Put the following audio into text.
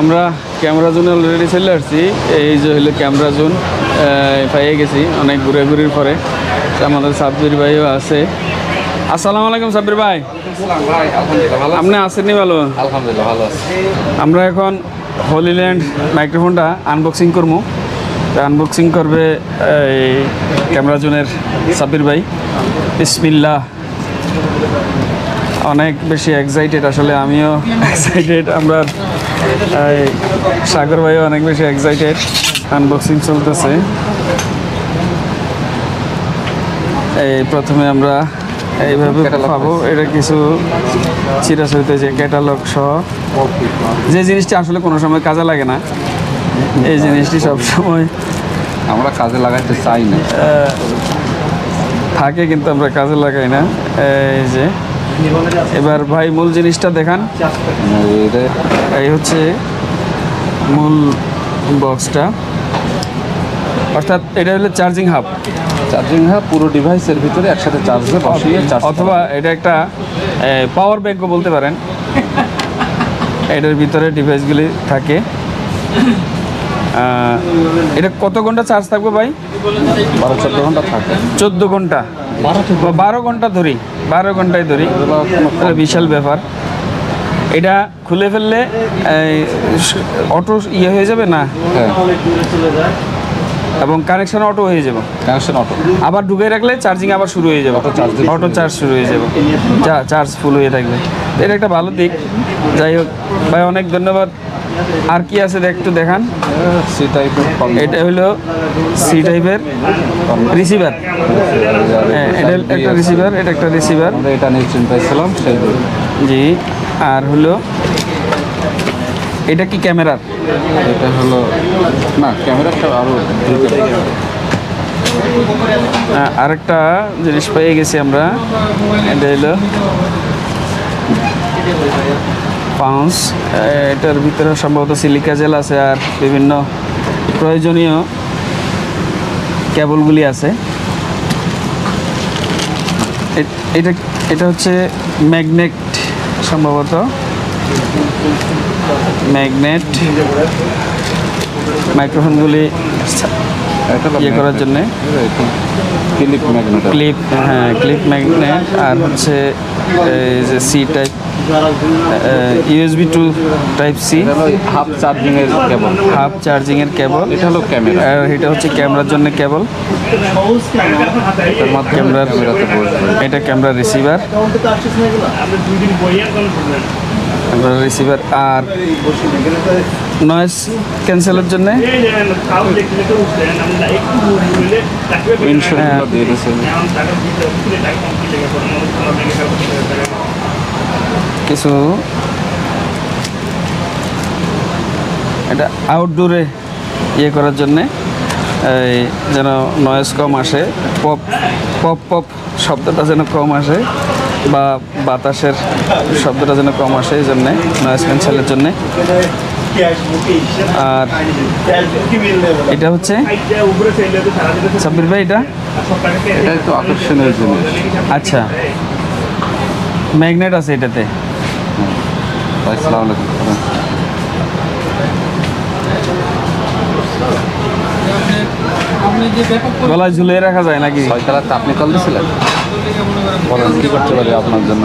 আমরা ক্যামেরা জোনে অলরেডি চলে আসছি। এই যে হলো ক্যামেরা জোন পাইয়ে গেছি অনেক ঘুরে ঘুরির পরে আমাদের সাব্বির ভাইও আছে। আসসালামু আলাইকুম সাব্বির ভাই। আপনি আসেননি ভালো? আলহামদুলিল্লাহ ভালো আছি। আমরা এখন হোলিল্যান্ড মাইক্রোফোনটা আনবক্সিং করব। আনবক্সিং করবে এই ক্যামেরা জোনের সাব্বির ভাই। বিসমিল্লাহ। অনেক বেশি এক্সাইটেড আসলে আমিও এক্সাইটেড আমরা সাগর ভাইও অনেক বেশি এক্সাইটেড আনবক্সিং চলতেছে। এই প্রথমে আমরা এইভাবে পাবো এটা কিছু চিরাচরিত যে ক্যাটালগ সহ। যে জিনিসটি আসলে কোনো সময় কাজে লাগে না এই জিনিসটি সব সময় আমরা কাজে লাগাইতে চাই না। থাকে কিন্তু আমরা কাজে লাগাই না। এই যে এবার ভাই মূল জিনিসটা দেখান। এই হচ্ছে মূল বক্সটা অর্থাৎ এটা হলো চার্জিং হাব চার্জিং হ্যাঁ পুরো ডিভাইসের ভিতরে একসাথে চার্জ চার্জে বসিয়ে অথবা এটা একটা পাওয়ার ব্যাঙ্কও বলতে পারেন। এটার ভিতরে ডিভাইসগুলি থাকে। এটা কত ঘণ্টা চার্জ থাকবে ভাই? বারো চোদ্দ ঘণ্টা থাকে চোদ্দ ঘণ্টা? বারো ঘণ্টা। ধরি বারো ঘন্টায় ধরি। বিশাল ব্যাপার। এটা খুলে ফেললে অটো ইয়ে হয়ে যাবে না? হ্যাঁ। এবং কানেকশন অটো হয়ে যাবে। কানেকশন অটো আবার ঢুকে রাখলে চার্জিং আবার শুরু হয়ে যাবে। অটো চার্জ শুরু হয়ে যাবে। চার্জ ফুল হয়ে থাকবে। এটা একটা ভালো দিক। যাই হোক ভাই অনেক ধন্যবাদ। আর কি আছে একটু দেখান। সি টাইপের এটা হলো সি টাইপের রিসিভার। হ্যাঁ এটা একটা রিসিভার এটা একটা রিসিভার। এটা নিয়ে চিন্তাইছিলাম সেই জি আর হলো এটা কি ক্যামেরার? এটা হলো না ক্যামেরাটা আরও আহ, আরেকটা জিনিস পেয়ে গেছি আমরা এটা হলো পাউন্স এটার ভিতরে সম্ভবত সিলিকা জেল আছে আর বিভিন্ন প্রয়োজনীয় কেবলগুলি আছে। এটা এটা হচ্ছে ম্যাগনেট সম্ভবত। ম্যাগনেট মাইক্রোফোনগুলি ইয়ে করার জন্যে। Clip magnet. ক্লিপ হ্যাঁ ক্লিপ ম্যাগনেট আর হচ্ছে এই যে C type USB to type C half charging এর কেবল হাফ চার্জিংয়ের কেবল এটা হলো ক্যামেরা আর এটা হচ্ছে ক্যামেরার জন্য কেবল ক্যামেরার- এটা ক্যামেরা রিসিভার ক্যামেরা রিসিভার আর নয়েস ক্যান্সেলের জন্য। দিয়েছে। কিছু এটা আউটডোরে ইয়ে করার জন্যে এই যেন নয়েজ কম আসে পপ পপ পপ শব্দটা যেন কম আসে বা বাতাসের শব্দটা যেন কম আসে এই জন্যে নয়েজ ক্যান্সেলের জন্যে। আর এটা হচ্ছে সাব্বির ভাই এটা? এটাই তো আকর্ষণীয় জিনিস। আচ্ছা। ম্যাগনেট আছে এটাতে। আলাইকুম। গলায় ঝুলিয়ে রাখা যায় নাকি? ছয়তলাতে আপনি কল দিয়েছিলেন বলেন কী করতে পারি আপনার জন্য?